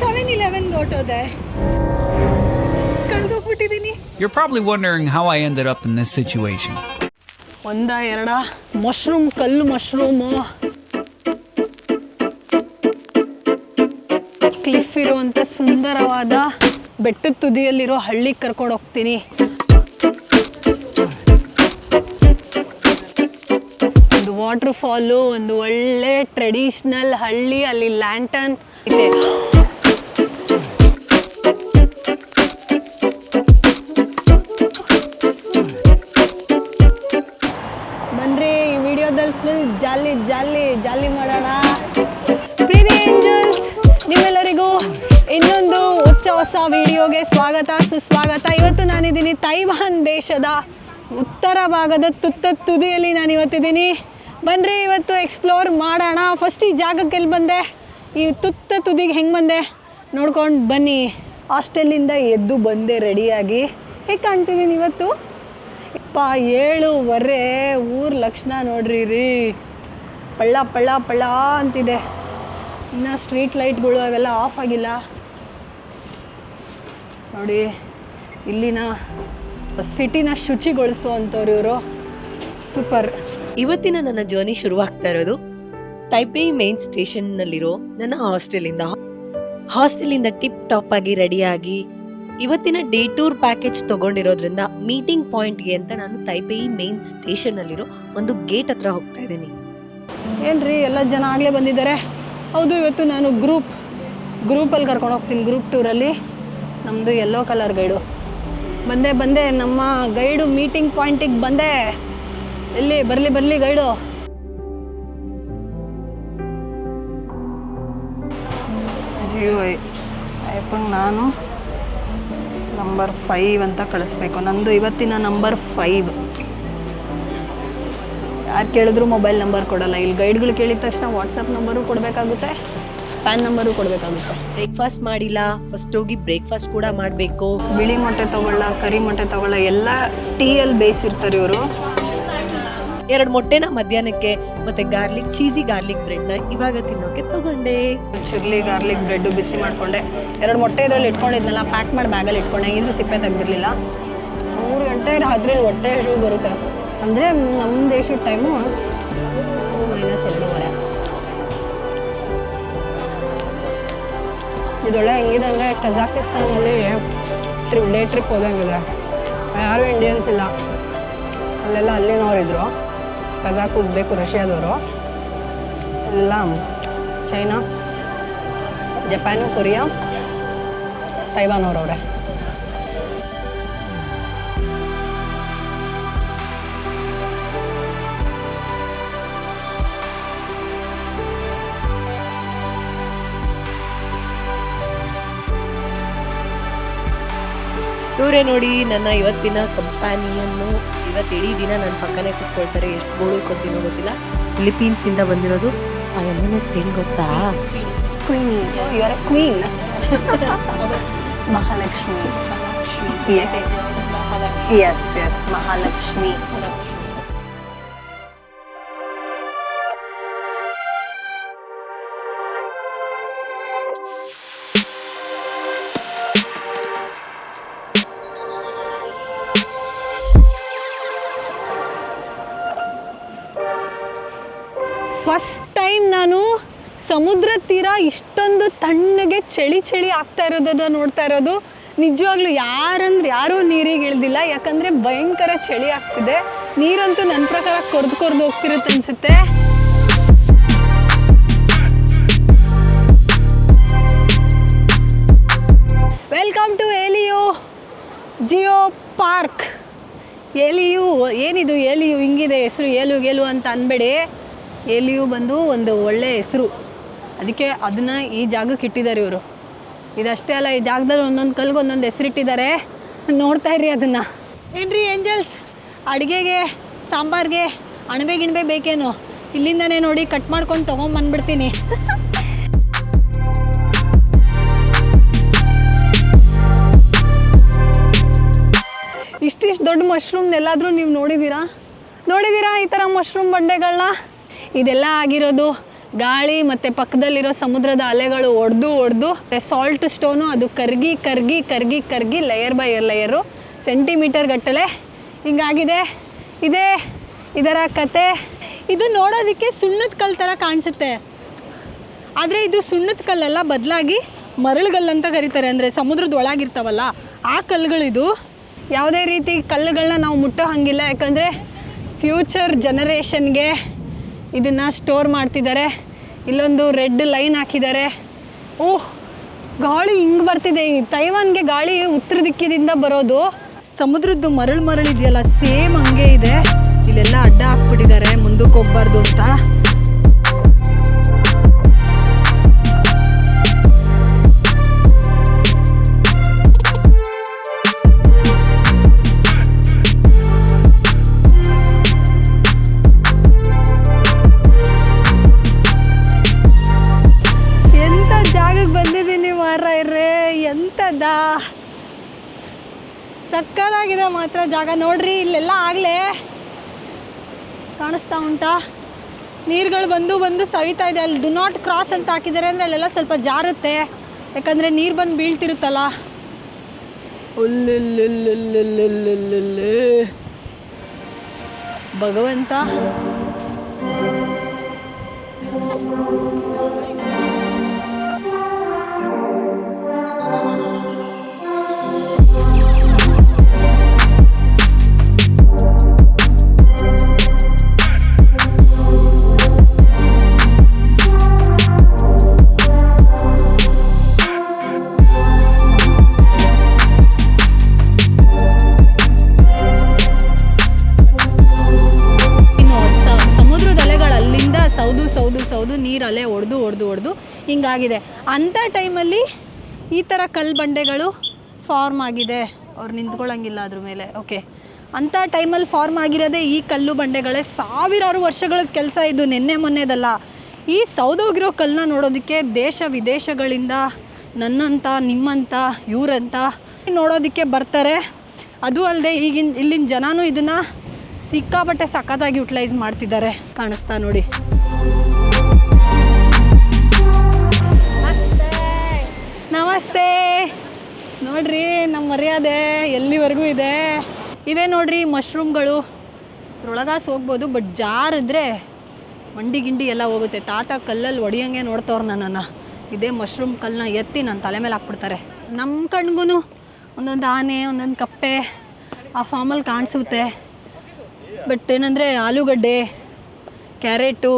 Seven ಇಲೆವೆನ್ಗೆ ಹೊರಟೋದೆ. ಕಳ್ದೋಗ್ಬಿಟ್ಟಿದ್ದೀನಿ You're probably wondering how I ended up in this situation. ಒಂದ ಎರಡ ಮಶ್ರೂಮ್ ಕಲ್ಲು ಮಶ್ರೂಮು ಕ್ಲಿಫ್ ಇರುವಂತ ಸುಂದರವಾದ ಬೆಟ್ಟದ ತುದಿಯಲ್ಲಿರೋ ಹಳ್ಳಿಗೆ ಕರ್ಕೊಂಡು ಹೋಗ್ತೀನಿ. ಒಂದು ವಾಟರ್ ಫಾಲು ಒಂದು ಒಳ್ಳೆ ಟ್ರೆಡಿಷ್ನಲ್ ಹಳ್ಳಿ ಅಲ್ಲಿ ಲ್ಯಾಂಟನ್ ಇದೆ. ಜಾಲಿ ಜಾಲಿ ಮಾಡೋಣ. ಪ್ರೀತಿ ಏಂಜಲ್ಸ್, ನಿಮ್ಮೆಲ್ಲರಿಗೂ ಇನ್ನೊಂದು ಹೊಚ್ಚ ಹೊಸ ವಿಡಿಯೋಗೆ ಸ್ವಾಗತ, ಸುಸ್ವಾಗತ. ಇವತ್ತು ನಾನಿದ್ದೀನಿ ತೈವಾನ್ ದೇಶದ ಉತ್ತರ ಭಾಗದ ತುತ್ತ ತುದಿಯಲ್ಲಿ ನಾನು ಇವತ್ತಿದ್ದೀನಿ ಬನ್ನಿರಿ ಇವತ್ತು ಎಕ್ಸ್ಪ್ಲೋರ್ ಮಾಡೋಣ. ಫಸ್ಟ್ ಈ ಜಾಗಕ್ಕೆ ಎಲ್ಲಿ ಬಂದೆ. ಈ ತುತ್ತ ತುದಿಗೆ ಹೆಂಗೆ ಬಂದೆ? ನೋಡ್ಕೊಂಡು ಬನ್ನಿ. ಹಾಸ್ಟೆಲ್ಲಿಂದ ಎದ್ದು ಬಂದೆ ರೆಡಿಯಾಗಿ. ಹೇಗೆ ಕಾಣ್ತಿದ್ದೀನಿ ಇವತ್ತು? ಇಪ್ಪ ಏಳುವರೆ, ಊರ ಲಕ್ಷಣ ನೋಡ್ರಿ ರೀ ಪಳ್ಳ ಪಳ್ಳ ಪಳ್ಳ ಅಂತಿದೆ. ಇನ್ನು ಸ್ಟ್ರೀಟ್ ಲೈಟ್ಗಳು ಅವೆಲ್ಲ ಆಫ್ ಆಗಿಲ್ಲ. ನೋಡಿ, ಇಲ್ಲಿನ ಸಿಟಿನ ಶುಚಿಗೊಳಿಸೋ ಅಂಥವ್ರು ಇವರು. ಸೂಪರ್ ಇವತ್ತಿನ ನನ್ನ ಜರ್ನಿ ಶುರುವಾಗ್ತಾ ಇರೋದು ತೈಪೇ ಮೇನ್ ಸ್ಟೇಷನ್ನಲ್ಲಿರೋ ನನ್ನ ಹಾಸ್ಟೆಲಿಂದ ಹಾಸ್ಟೆಲಿಂದ ಟಿಪ್ ಟಾಪ್ ಆಗಿ ರೆಡಿಯಾಗಿ ಇವತ್ತಿನ ಡೇ ಟೂರ್ ಪ್ಯಾಕೇಜ್ ತಗೊಂಡಿರೋದ್ರಿಂದ ಮೀಟಿಂಗ್ ಪಾಯಿಂಟ್ಗೆ ಅಂತ ನಾನು ತೈಪೇ ಮೇನ್ ಸ್ಟೇಷನ್ನಲ್ಲಿರೋ ಒಂದು ಗೇಟ್ ಹತ್ರ ಹೋಗ್ತಾ ಇದ್ದೀನಿ. ಏನ್ರಿ, ಎಲ್ಲ ಜನ ಆಗಲೇ ಬಂದಿದ್ದಾರೆ. ಹೌದು, ಇವತ್ತು ನಾನು ಗ್ರೂಪ್, ಗ್ರೂಪಲ್ಲಿ ಕರ್ಕೊಂಡು ಹೋಗ್ತೀನಿ, ಗ್ರೂಪ್ ಟೂರಲ್ಲಿ ನಮ್ಮದು ಯೆಲ್ಲೋ ಕಲರ್ ಗೈಡು ಬಂದೆ ಬಂದೆ, ನಮ್ಮ ಗೈಡು ಮೀಟಿಂಗ್ ಪಾಯಿಂಟಿಗೆ ಬಂದೆ. ಎಲ್ಲಿ, ಬರಲಿ ಬರಲಿ ಗೈಡು ನಾನು ನಂಬರ್ ಫೈವ್ ಅಂತ ಕಳಿಸ್ಬೇಕು. ನಂದು ಇವತ್ತಿನ ನಂಬರ್ ಫೈವ್ ಯಾರು ಕೇಳಿದ್ರು ಮೊಬೈಲ್ ನಂಬರ್ ಕೊಡಲ್ಲ. ಇಲ್ಲಿ ಗೈಡ್ಗಳು ಕೇಳಿದ ತಕ್ಷಣ ವಾಟ್ಸಪ್ ನಂಬರು ಕೊಡಬೇಕಾಗುತ್ತೆ ಪ್ಯಾನ್ ನಂಬರು ಕೊಡಬೇಕಾಗುತ್ತೆ. ಬ್ರೇಕ್ಫಾಸ್ಟ್ ಮಾಡಿಲ್ಲ ಫಸ್ಟ್ ಹೋಗಿ ಬ್ರೇಕ್ಫಾಸ್ಟ್ ಕೂಡ ಮಾಡಬೇಕು. ಬಿಳಿ ಮೊಟ್ಟೆ ತಗೊಳ್ಳ ಕರಿ ಮೊಟ್ಟೆ ತಗೊಳ್ಳ ಎಲ್ಲ ಟೀಯಲ್ಲಿ ಬೇಯಿಸಿರ್ತಾರೆ ಇವರು. ಎರಡು ಮೊಟ್ಟೆನ ಮಧ್ಯಾಹ್ನಕ್ಕೆ ಮತ್ತೆ ಗಾರ್ಲಿಕ್ ಚೀಸಿ ಗಾರ್ಲಿಕ್ ಬ್ರೆಡ್ನ ಇವಾಗ ತಿನ್ನೋಕೆ ತಗೊಂಡೆ. ಚಿರ್ಲಿ ಗಾರ್ಲಿಕ್ ಬ್ರೆಡ್ಡು ಬಿಸಿ ಮಾಡಿಕೊಂಡೆ. ಎರಡು ಮೊಟ್ಟೆ ಇದರಲ್ಲಿ ಇಟ್ಕೊಂಡಿದ್ನಲ್ಲ ಪ್ಯಾಕ್ ಮಾಡಿ ಬ್ಯಾಗಲ್ಲಿ ಇಟ್ಕೊಂಡೆ. ಇದ್ರೂ ಸಿಪ್ಪೆ ತೆಗ್ದಿರ್ಲಿಲ್ಲ. ಮೂರು ಗಂಟೆ ರಾತ್ರಿ ಹೊಟ್ಟೆ ಶೂ ಬರುತ್ತೆ. ಅಂದರೆ ನಮ್ಮ ದೇಶದ ಟೈಮು ಮೈನಸ್ ಎರಡೂವರೆ. ಇದೊಳ್ಳೆ ಹೆಂಗಿದೆ ಅಂದರೆ ಕಜಾಕಿಸ್ತಾನಲ್ಲಿ ಟ್ರಿಪ್ ಡೇ ಟ್ರಿಪ್ ಹೋದಂಗಿದೆ. ಯಾರೂ ಇಂಡಿಯನ್ಸ್ ಇಲ್ಲ. ಅಲ್ಲೆಲ್ಲ ಅಲ್ಲಿನವರಿದ್ರು. ಕಜಾಕ್, ಉಜ್ಬೇಕು, ರಷ್ಯಾದವರು. ಎಲ್ಲ ಚೈನಾ, ಜಪಾನು, ಕೊರಿಯಾ ತೈವಾನ್ ಅವರವ್ರೆ ಇವರೇ ನೋಡಿ ನನ್ನ ಇವತ್ತಿನ ಕಂಪ್ಯಾನಿಯನ್ನು ಇವತ್ತು ಇಡೀ ದಿನ ನನ್ನ ಪಕ್ಕನೇ ಕೂತ್ಕೊಳ್ತಾರೆ. ಎಷ್ಟು ಗೋಳು ಕೊತ್ತೀನೋ ಗೊತ್ತಿಲ್ಲ. ಫಿಲಿಪೀನ್ಸ್ ಇಂದ ಬಂದಿರೋದು ಆ ಅಮ್ಮನ ಹೆಸರು ಗೊತ್ತಾ? ಕ್ವೀನ್ ಇವರ queen Mahalakshmi. S S Mahalakshmi. First time ನಾನು ಸಮುದ್ರ ತೀರ ಇಷ್ಟೊಂದು ತಣ್ಣಗೆ ಚಳಿ ಚಳಿ ಆಗ್ತಾ ಇರೋದನ್ನ ನೋಡ್ತಾ ಇರೋದು. ನಿಜವಾಗ್ಲೂ ಯಾರಂದ್ರೆ ಯಾರೂ ನೀರಿಗೆ ಇಳ್ದಿಲ್ಲ. ಯಾಕಂದರೆ ಭಯಂಕರ ಚಳಿ ಆಗ್ತಿದೆ. ನೀರಂತೂ ನನ್ನ ಪ್ರಕಾರ ಕೊರ್ದು ಕೊರ್ದು ಹೋಗ್ತಿರುತ್ತೆ ಅನ್ಸುತ್ತೆ. Welcome to Yehliu geo park Yehliu ಏನಿದು? ಎಲಿಯು ಹಿಂಗಿದೆ? ಹೆಸರು ಏಲು, ಗೆಲು ಅಂತ ಅನ್ಬೇಡಿ. ಎಲಿಯು ಬಂದು ಒಂದು ಒಳ್ಳೆ ಹೆಸರು. ಅದಕ್ಕೆ ಅದನ್ನು ಈ ಜಾಗಕ್ಕೆ ಇಟ್ಟಿದ್ದಾರೆ ಇವರು. ಇದಷ್ಟೇ ಅಲ್ಲ, ಈ ಜಾಗದಲ್ಲಿ ಒಂದೊಂದು ಕಲ್ಗೆ ಒಂದೊಂದು ಹೆಸರಿಟ್ಟಿದ್ದಾರೆ ನೋಡ್ತಾ ಇರಿ ಅದನ್ನು. ಏನ್ರಿ ಏಂಜಲ್ಸ್? ಅಡುಗೆಗೆ, ಸಾಂಬಾರ್ಗೆ, ಅಣಬೆ ಗಿಣಬೆ ಬೇಕೇನು? ಇಲ್ಲಿಂದನೇ ನೋಡಿ ಕಟ್ ಮಾಡ್ಕೊಂಡು ತೊಗೊಂಬಂದ್ಬಿಡ್ತೀನಿ ಇಷ್ಟಿಷ್ಟು ದೊಡ್ಡ ಮಶ್ರೂಮ್ನೆಲ್ಲಾದರೂ ನೀವು ನೋಡಿದ್ದೀರಾ ನೋಡಿದ್ದೀರಾ ಈ ಥರ ಮಶ್ರೂಮ್ ಬಂಡೆಗಳನ್ನ ಇದೆಲ್ಲ ಆಗಿರೋದು ಗಾಳಿ ಮತ್ತು ಪಕ್ಕದಲ್ಲಿರೋ ಸಮುದ್ರದ ಅಲೆಗಳು ಒಡೆದು ಒಡೆದು ಸಾಲ್ಟ್ ಸ್ಟೋನು ಅದು ಕರ್ಗಿ ಕರ್ಗಿ ಕರ್ಗಿ ಕರ್ಗಿ ಲೇಯರ್ ಬೈ ಲೇಯರು ಸೆಂಟಿಮೀಟರ್ ಗಟ್ಟಲೆ ಹಿಂಗಾಗಿದೆ. ಇದೇ ಇದರ ಕತೆ. ಇದು ನೋಡೋದಕ್ಕೆ ಸುಣ್ಣದ ಕಲ್ಲು ಥರ ಕಾಣಿಸುತ್ತೆ. ಆದರೆ ಇದು ಸುಣ್ಣದ ಕಲ್ಲೆಲ್ಲ ಬದಲಾಗಿ ಮರಳುಗಲ್ಲು ಅಂತ ಕರೀತಾರೆ. ಅಂದರೆ ಸಮುದ್ರದ ಒಳಗಿರ್ತಾವಲ್ಲ, ಆ ಕಲ್ಲುಗಳಿದು ಯಾವುದೇ ರೀತಿ ಕಲ್ಲುಗಳನ್ನ ನಾವು ಮುಟ್ಟೋ ಹಂಗಿಲ್ಲ. ಯಾಕಂದರೆ ಫ್ಯೂಚರ್ ಜನರೇಷನ್ಗೆ ಇದನ್ನು ಸ್ಟೋರ್ ಮಾಡ್ತಿದ್ದಾರೆ ಇಲ್ಲೊಂದು ರೆಡ್ ಲೈನ್ ಹಾಕಿದ್ದಾರೆ ಓಹ್, ಗಾಳಿ ಹಿಂಗೆ ಬರ್ತಿದೆ. ಈ ತೈವಾನ್ಗೆ ಗಾಳಿ ಉತ್ತರ ದಿಕ್ಕಿನಿಂದ ಬರೋದು. ಸಮುದ್ರದ್ದು ಮರಳು ಮರಳು ಇದೆಯಲ್ಲ ಸೇಮ್ ಹಂಗೆ ಇದೆ. ಇಲ್ಲೆಲ್ಲ ಅಡ್ಡ ಹಾಕ್ಬಿಟ್ಟಿದ್ದಾರೆ, ಮುಂದಕ್ಕೆ ಹೋಗ್ಬಾರ್ದು ಅಂತ. ಅಂತದ ಸಕ್ಕದಾಗಿದೆ ಮಾತ್ರ ಜಾಗ. ನೋಡ್ರಿ ಇಲ್ಲೆಲ್ಲ ಆಗ್ಲೇ ಕಾಣಿಸ್ತಾ ಉಂಟಾ. ನೀರ್ಗಳು ಬಂದು ಬಂದು ಸವಿತಾ ಇದೆ. ಅಲ್ಲಿ ಡು ನಾಟ್ ಕ್ರಾಸ್ ಅಂತ ಹಾಕಿದ್ದಾರೆ ಅಂದ್ರೆ ಅಲ್ಲೆಲ್ಲ ಸ್ವಲ್ಪ ಜಾರುತ್ತೆ. ಯಾಕಂದ್ರೆ ನೀರ್ ಬಂದು ಬೀಳ್ತಿರುತ್ತಲ್ಲ. ಭಗವಂತ. ಸೌದು ಹೊಡೆದು ಹೊಡೆದು ಒಡೆದು ಹಿಂಗಾಗಿದೆ. ಅಂಥ ಟೈಮಲ್ಲಿ ಈ ಥರ ಕಲ್ಲು ಬಂಡೆಗಳು ಫಾರ್ಮ್ ಆಗಿದೆ. ಅವ್ರು ನಿಂತ್ಕೊಳ್ಳೋಂಗಿಲ್ಲ ಅದ್ರ ಮೇಲೆ. ಓಕೆ ಅಂಥ ಟೈಮಲ್ಲಿ ಫಾರ್ಮ್ ಆಗಿರೋದೇ ಈ ಕಲ್ಲು ಬಂಡೆಗಳೇ. ಸಾವಿರಾರು ವರ್ಷಗಳ ಕೆಲಸ ಇದು ನಿನ್ನೆ ಮೊನ್ನೆದಲ್ಲ. ಈ ಸೌದೋಗಿರೋ ಕಲ್ಲನ್ನ ನೋಡೋದಕ್ಕೆ ದೇಶ ವಿದೇಶಗಳಿಂದ ನನ್ನಂತ, ನಿಮ್ಮಂತ, ಇವರಂತ ನೋಡೋದಕ್ಕೆ ಬರ್ತಾರೆ. ಅದು ಅಲ್ಲದೆ ಈಗಿನ ಇಲ್ಲಿನ ಜನನೂ ಇದನ್ನು ಸಿಕ್ಕಾಪಟ್ಟೆ ಸಖತ್ತಾಗಿ ಯುಟಿಲೈಸ್ ಮಾಡ್ತಿದ್ದಾರೆ. ಕಾಣಿಸ್ತಾ ನೋಡಿ. ನಮಸ್ತೆ. ನೋಡ್ರಿ ನಮ್ಮ ಮರ್ಯಾದೆ ಎಲ್ಲಿವರೆಗೂ ಇದೆ? ಇವೇ ನೋಡ್ರಿ ಮಶ್ರೂಮ್ಗಳು. ರೊಳಗಾಸ್ ಹೋಗ್ಬೋದು, ಬಟ್ ಜಾರಿದ್ರೆ ಮಂಡಿ ಗಿಂಡಿ ಎಲ್ಲ ಹೋಗುತ್ತೆ. ತಾತ ಕಲ್ಲಲ್ಲಿ ಒಡೆಯಂಗೆ ನೋಡ್ತವ್ರು ನನ್ನನ್ನು. ಇದೇ ಮಶ್ರೂಮ್ ಕಲ್ಲನ್ನ ಎತ್ತಿ ನನ್ನ ತಲೆ ಮೇಲೆ ಹಾಕ್ಬಿಡ್ತಾರೆ. ನಮ್ಮ ಕಣ್ಗೂ ಒಂದೊಂದು ಆನೆ, ಒಂದೊಂದು ಕಪ್ಪೆ ಆ ಫಾರ್ಮಲ್ಲಿ ಕಾಣಿಸುತ್ತೆ. ಬಟ್ ಏನಂದರೆ ಆಲೂಗಡ್ಡೆ, ಕ್ಯಾರೆಟು,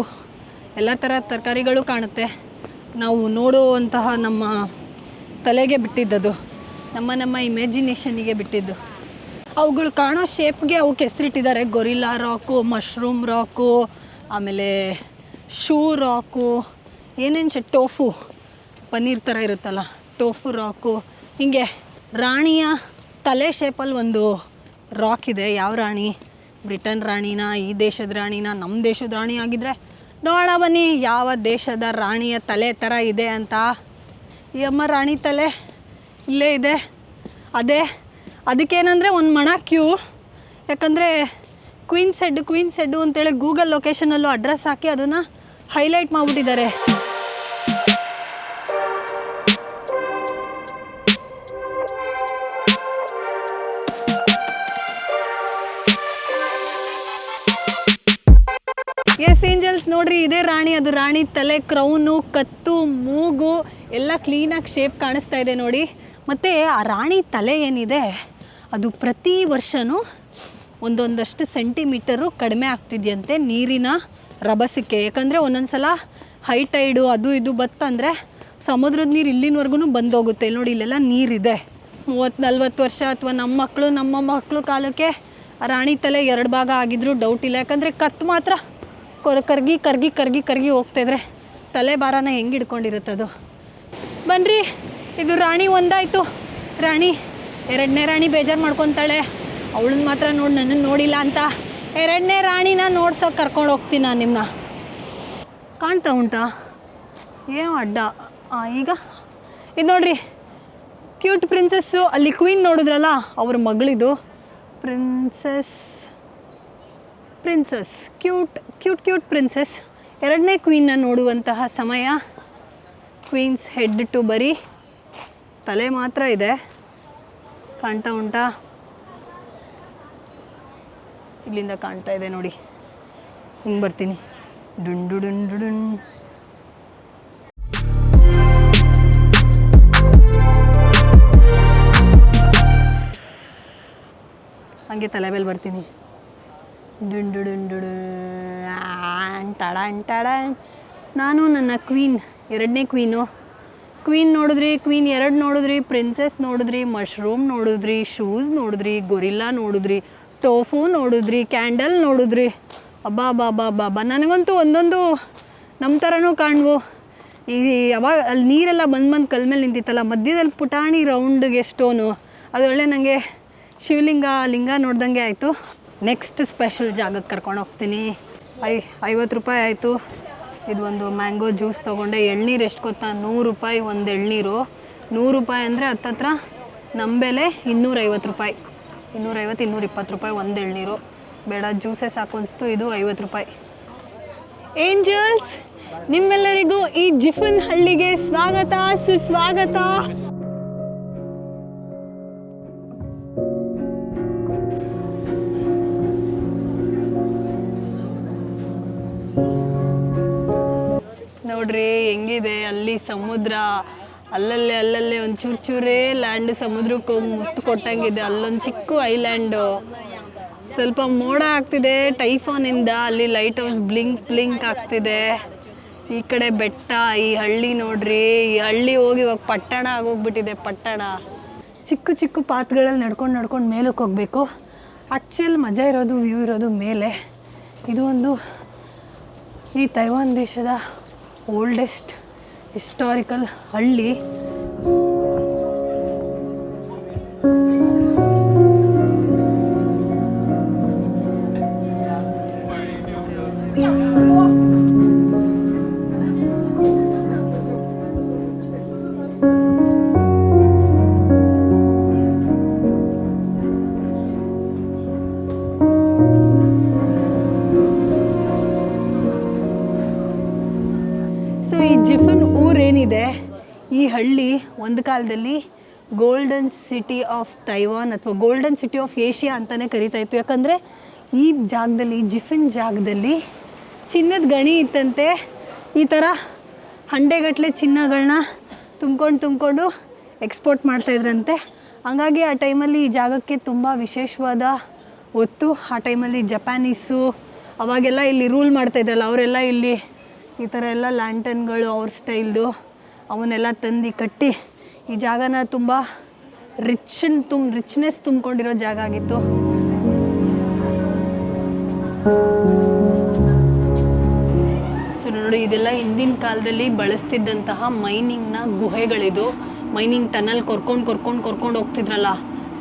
ಎಲ್ಲ ಥರ ತರಕಾರಿಗಳು ಕಾಣುತ್ತೆ. ನಾವು ನೋಡುವಂತಹ ನಮ್ಮ ತಲೆಗೆ ಬಿಟ್ಟಿದ್ದದು. ನಮ್ಮ ನಮ್ಮ ಇಮ್ಯಾಜಿನೇಷನಿಗೆ ಬಿಟ್ಟಿದ್ದು. ಅವುಗಳು ಕಾಣೋ ಶೇಪ್ಗೆ ಅವಕ್ಕೆ ಹೆಸರಿಟ್ಟಿದ್ದಾರೆ ಗೊರಿಲ್ಲಾ ರಾಕು ಮಶ್ರೂಮ್ ರಾಕು ಆಮೇಲೆ ಶೂ ರಾಕು ಏನೇನು ಶೆ ಟೋಫು ಪನ್ನೀರ್ ಥರ ಇರುತ್ತಲ್ಲ ಟೋಫು ರಾಕು ಹೀಗೆ ರಾಣಿಯ ತಲೆ ಶೇಪಲ್ಲಿ ಒಂದು ರಾಕ್ ಇದೆ. ಯಾವ ರಾಣಿ? ಬ್ರಿಟನ್ ರಾಣಿನ? ಈ ದೇಶದ ರಾಣಿನ? ನಮ್ಮ ದೇಶದ ರಾಣಿ ಆಗಿದ್ರೆ ನೋಡ ಬನ್ನಿ, ಯಾವ ದೇಶದ ರಾಣಿಯ ತಲೆ ಥರ ಇದೆ ಅಂತ. ಈ ಅಮ್ಮ ರಾಣಿ ತಲೆ ಇಲ್ಲೇ ಇದೆ. ಅದೇ, ಅದಕ್ಕೇನಂದರೆ ಒಂದು ಮಣ ಕ್ಯೂ. ಯಾಕಂದರೆ ಕ್ವೀನ್ ಸೆಡ್, ಕ್ವೀನ್ ಸೆಡ್ಡು ಅಂತೇಳಿ ಗೂಗಲ್ ಲೊಕೇಶನಲ್ಲೂ ಅಡ್ರೆಸ್ ಹಾಕಿ ಅದನ್ನು ಹೈಲೈಟ್ ಮಾಡಿಬಿಟ್ಟಿದ್ದಾರೆ. ಎಸ್ ಏಂಜಲ್ಸ್ ನೋಡ್ರಿ, ಇದೇ ರಾಣಿ. ಅದು ರಾಣಿ ತಲೆ, ಕ್ರೌನು, ಕತ್ತು, ಮೂಗು. ಎಲ್ಲ ಕ್ಲೀನಾಗಿ ಶೇಪ್ ಕಾಣಿಸ್ತಾ ಇದೆ ನೋಡಿ. ಮತ್ತು ಆ ರಾಣಿ ತಲೆ ಏನಿದೆ, ಅದು ಪ್ರತಿ ವರ್ಷವೂ ಒಂದೊಂದಷ್ಟು ಸೆಂಟಿಮೀಟರು ಕಡಿಮೆ ಆಗ್ತಿದೆಯಂತೆ ನೀರಿನ ರಭಸಕ್ಕೆ. ಯಾಕಂದರೆ ಒಂದೊಂದು ಸಲ ಹೈ ಟೈಡು ಅದು ಇದು ಬತ್ತಂದರೆ ಸಮುದ್ರದ ನೀರು ಇಲ್ಲಿನವರೆಗೂ ಬಂದೋಗುತ್ತೆ. ಇಲ್ಲಿ ನೋಡಿ, ಇಲ್ಲೆಲ್ಲ ನೀರಿದೆ. ಮೂವತ್ತು ನಲ್ವತ್ತು ವರ್ಷ ಅಥವಾ ನಮ್ಮ ಮಕ್ಕಳು ನಮ್ಮ ಮಕ್ಕಳು ಕಾಲಕ್ಕೆ ರಾಣಿ ತಲೆ ಎರಡು ಭಾಗ ಆಗಿದ್ರು ಡೌಟ್ ಇಲ್ಲ. ಯಾಕಂದರೆ ಕತ್ತು ಮಾತ್ರ ಕೊರ, ಕರ್ಗಿ ಕರ್ಗಿ ಕರ್ಗಿ ಕರ್ಗಿ ಹೋಗ್ತಾಯಿದ್ರೆ ತಲೆ ಭಾರನ ಹೆಂಗೆ ಹಿಡ್ಕೊಂಡಿರುತ್ತದು? ಬನ್ರಿ, ಇದು ರಾಣಿ ಒಂದಾಯಿತು. ರಾಣಿ, ಎರಡನೇ ರಾಣಿ ಬೇಜಾರು ಮಾಡ್ಕೊತಾಳೆ. ಅವಳನ್ನ ಮಾತ್ರ ನೋಡಿ ನನ್ನನ್ನು ನೋಡಿಲ್ಲ ಅಂತ. ಎರಡನೇ ರಾಣಿನ ನೋಡ್ಸೋಕೆ ಕರ್ಕೊಂಡು ಹೋಗ್ತೀನಿ ನಾನು ನಿಮ್ಮನ್ನ ಕಾಣ್ತಾ ಉಂಟಾ? ಏನು ಅಡ್ಡ? ಈಗ? ಇದು ನೋಡ್ರಿ ಕ್ಯೂಟ್ ಪ್ರಿನ್ಸಸ್ಸು ಅಲ್ಲಿ ಕ್ವೀನ್ ನೋಡಿದ್ರಲ್ಲ, ಅವ್ರ ಮಗಳಿದು. Princess princess cute cute cute princess ಎರಡನೇ ಕ್ವೀನ್ನ ನೋಡುವಂತಹ ಸಮಯ. ಕ್ವೀನ್ಸ್ ಹೆಡ್ ಟು ಬರೀ ತಲೆ ಮಾತ್ರ ಇದೆ. ಕಾಣ್ತಾ ಉಂಟಾ? ಇಲ್ಲಿಂದ ಕಾಣ್ತಾ ಇದೆ ನೋಡಿ. ಹಿಂಗೆ ಬರ್ತೀನಿ. ಡುಂಡು ಡುಂಡು ಡುಂಡ್ ಹಂಗೆ ತಲೆ ಮೇಲೆ ಬರ್ತೀನಿ. ಡುಂಡು ಡುಂಡು ಡುಂಡ್. ನಾನು ನನ್ನ ಕ್ವೀನ್. ಎರಡನೇ ಕ್ವೀನು. ಕ್ವೀನ್ ನೋಡಿದ್ರಿ, ಕ್ವೀನ್ ಎರಡು ನೋಡಿದ್ರಿ ಪ್ರಿನ್ಸೆಸ್ ನೋಡಿದ್ರಿ ಮಶ್ರೂಮ್ ನೋಡಿದ್ರಿ ಶೂಸ್ ನೋಡಿದ್ರಿ ಗೊರಿಲ್ಲಾ ನೋಡಿದ್ರಿ ಟೋಫು ನೋಡಿದ್ರಿ ಕ್ಯಾಂಡಲ್ ನೋಡಿದ್ರಿ. ಅಬ್ಬಾ ಬಾ ಬಾ ಬಾ ಬಾ ನನಗಂತೂ ಒಂದೊಂದು ನಮ್ಮ ಥರನೂ ಕಾಣ್ವು. ಈ ಯಾವಾಗ ಅಲ್ಲಿ ನೀರೆಲ್ಲ ಬಂದು ಬಂದು ಕಲ್ ಮೇಲೆ ನಿಂತಿತ್ತಲ್ಲ, ಮಧ್ಯದಲ್ಲಿ ಪುಟಾಣಿ ರೌಂಡ್ಗೆ ಸ್ಟೋನು ಅದರೊಳ್ಳೆ ನನಗೆ ಶಿವಲಿಂಗ, ಲಿಂಗ ನೋಡ್ದಂಗೆ ಆಯಿತು. ನೆಕ್ಸ್ಟ್ ಸ್ಪೆಷಲ್ ಜಾಗಕ್ಕೆ ಕರ್ಕೊಂಡು ಹೋಗ್ತೀನಿ. ಐ, ಐವತ್ತು ರೂಪಾಯಿ ಆಯಿತು. ಇದು ಒಂದು ಮ್ಯಾಂಗೋ ಜ್ಯೂಸ್ ತೊಗೊಂಡೆ. ಎಳ್ನೀರು ಎಷ್ಟು ಗೊತ್ತಾ? ನೂರು ರೂಪಾಯಿ ಒಂದು ಎಳ್ನೀರು. ನೂರು ರೂಪಾಯಿ ಅಂದರೆ ಹತ್ತತ್ರ ನಮ್ಮ ಬೆಲೆ ಇನ್ನೂರೈವತ್ತು ರೂಪಾಯಿ. ಇನ್ನೂರೈವತ್ತು ಇನ್ನೂರ ಇಪ್ಪತ್ತು ರೂಪಾಯಿ ಒಂದು ಎಳ್ನೀರು. ಬೇಡ, ಜ್ಯೂಸೇ ಸಾಕು ಅನಿಸ್ತು. ಇದು ಐವತ್ತು ರೂಪಾಯಿ. ಏಂಜಲ್ಸ್, ನಿಮ್ಮೆಲ್ಲರಿಗೂ ಈ ಜಿಫನ್ ಹಳ್ಳಿಗೆ ಸ್ವಾಗತ, ಸುಸ್ವಾಗತ. ನೋಡ್ರಿ, ಹೆಂಗಿದೆ? ಅಲ್ಲಿ ಸಮುದ್ರ, ಅಲ್ಲಲ್ಲೇ ಅಲ್ಲಲ್ಲೇ ಒಂದು ಚೂರು ಚೂರೇ ಲ್ಯಾಂಡ್ ಸಮುದ್ರಕ್ಕೆ ಹೋಗಿ ಮುತ್ತು ಕೊಟ್ಟಂಗಿದೆ. ಅಲ್ಲೊಂದು ಚಿಕ್ಕ ಐಲ್ಯಾಂಡು ಸ್ವಲ್ಪ ಮೋಡ ಆಗ್ತಿದೆ ಟೈಫಾನಿಂದ ಅಲ್ಲಿ ಲೈಟ್ ಹೌಸ್ ಬ್ಲಿಂಕ್ ಬ್ಲಿಂಕ್ ಆಗ್ತಿದೆ. ಈ ಕಡೆ ಬೆಟ್ಟ, ಈ ಹಳ್ಳಿ ನೋಡ್ರಿ. ಈ ಹಳ್ಳಿ ಹೋಗಿ ಇವಾಗ ಪಟ್ಟಣ ಆಗೋಗ್ಬಿಟ್ಟಿದೆ, ಪಟ್ಟಣ. ಚಿಕ್ಕ ಚಿಕ್ಕ ಪಾತ್ಗಳಲ್ಲಿ ನಡ್ಕೊಂಡು ನಡ್ಕೊಂಡು ಮೇಲಕ್ಕೆ ಹೋಗಬೇಕು. ಆ್ಯಕ್ಚುಲ್ ಮಜಾ ಇರೋದು ವ್ಯೂ ಇರೋದು ಮೇಲೆ. ಇದು ಒಂದು ಈ ತೈವಾನ್ ದೇಶದ ಓಲ್ಡೆಸ್ಟ್ ಹಿಸ್ಟಾರಿಕಲ್ ಹಳ್ಳಿ ಒಂದು ಕಾಲದಲ್ಲಿ ಗೋಲ್ಡನ್ ಸಿಟಿ ಆಫ್ ತೈವಾನ್ ಅಥವಾ ಗೋಲ್ಡನ್ ಸಿಟಿ ಆಫ್ ಏಷ್ಯಾ ಅಂತಲೇ ಕರಿತಾ ಇತ್ತು. ಯಾಕಂದರೆ ಈ ಜಾಗದಲ್ಲಿ ಜಿಫಿನ್ ಜಾಗದಲ್ಲಿ ಚಿನ್ನದ ಗಣಿ ಇತ್ತಂತೆ. ಈ ಥರ ಹಂಡೆಗಟ್ಟಲೆ ಚಿನ್ನಗಳನ್ನ ತುಂಬ್ಕೊಂಡು ತುಂಬಿಕೊಂಡು ಎಕ್ಸ್ಪೋರ್ಟ್ ಮಾಡ್ತಾಯಿದ್ರಂತೆ ಹಂಗಾಗಿ ಆ ಟೈಮಲ್ಲಿ ಈ ಜಾಗಕ್ಕೆ ತುಂಬ ವಿಶೇಷವಾದ ಒತ್ತು. ಆ ಟೈಮಲ್ಲಿ ಜಪಾನೀಸು ಅವಾಗೆಲ್ಲ ಇಲ್ಲಿ ರೂಲ್ ಮಾಡ್ತಾಯಿದ್ರಲ್ಲ ಅವರೆಲ್ಲ ಇಲ್ಲಿ ಈ ಥರ ಎಲ್ಲ ಲ್ಯಾಂಟನ್ಗಳು ಅವ್ರ ಸ್ಟೈಲ್ದು ಅವನ್ನೆಲ್ಲ ತಂದು ಕಟ್ಟಿ ಈ ಜಾಗನ ತುಂಬ ರಿಚ್ ತುಂಬ ರಿಚ್ನೆಸ್ ತುಂಬಿಕೊಂಡಿರೋ ಜಾಗ ಆಗಿತ್ತು. ಸೊ ನೋಡಿ, ಇದೆಲ್ಲ ಹಿಂದಿನ ಕಾಲದಲ್ಲಿ ಬಳಸ್ತಿದ್ದಂತಹ ಮೈನಿಂಗ್ನ ಗುಹೆಗಳಿದು. ಮೈನಿಂಗ್ ಟನಲ್ ಕೊರ್ಕೊಂಡು ಕೊರ್ಕೊಂಡು ಕೊರ್ಕೊಂಡು ಹೋಗ್ತಿದ್ರಲ್ಲ.